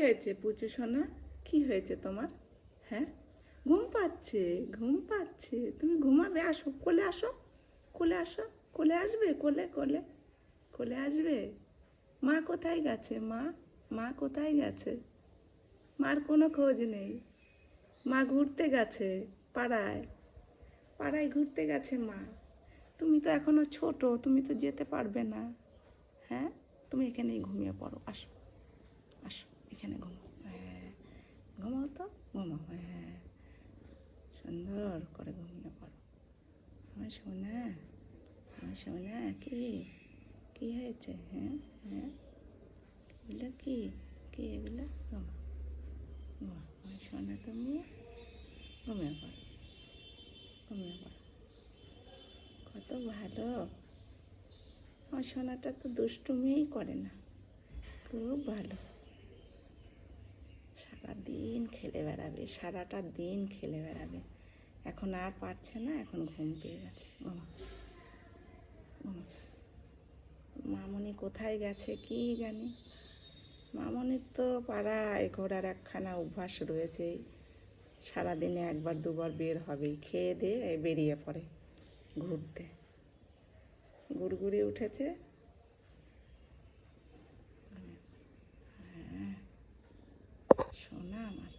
হয়েছে পুচু সোনা? কি হয়েছে তোমার? হ্যাঁ? ঘুম পাচ্ছে ঘুম পাচ্ছে। তুমি ঘুমাবে, আসো, কোলে আসো কোলে আসো, কোলে আসবে? কোলে কোলে কোলে আসবে? মা কোথায় গেছে, মা? মা কোথায় গেছে? মার কোনো খোঁজ নেই। মা ঘুরতে গেছে পাড়ায়। পাড়ায় ঘুরতে গেছে মা। তুমি তো এখনও ছোট, তুমি তো যেতে পারবে না। হ্যাঁ? তুমি এখানেই ঘুমিয়ে পড়ো, আসো আসো। এখানে ঘুমাও হ্যাঁ ঘুমাও তো ঘুমাও হ্যাঁ। সুন্দর করে ঘুমিয়ে পড়ো। আমার সোনা আমার সোনা, কি? কি হয়েছে? হ্যাঁ হ্যাঁ। এগুলো কি? কি এগুলো? ঘুমা। ঘুমা। আমার সোনা তুমি ঘুমিয়ে পড়ো। ঘুমিয়ে পড়ো। কত ভালো। আমার সোনাটা তো দুষ্টুমিই করে না। খুব ভালো। সারাদিন খেলে বেড়াবে, সারাটা দিন খেলে বেড়াবে। এখন আর পারছে না, এখন ঘুম পেয়ে গেছে। মামনি কোথায় গেছে কি জানি? মামনির তো পাড়ায় ঘোরার একখানা অভ্যাস রয়েছে। সারাদিনে একবার দুবার বের হবেই, খেয়ে দিয়ে বেরিয়ে পড়ে ঘুরতে। গুড়গুড়ি উঠেছে হ্যাঁ সোনা আমার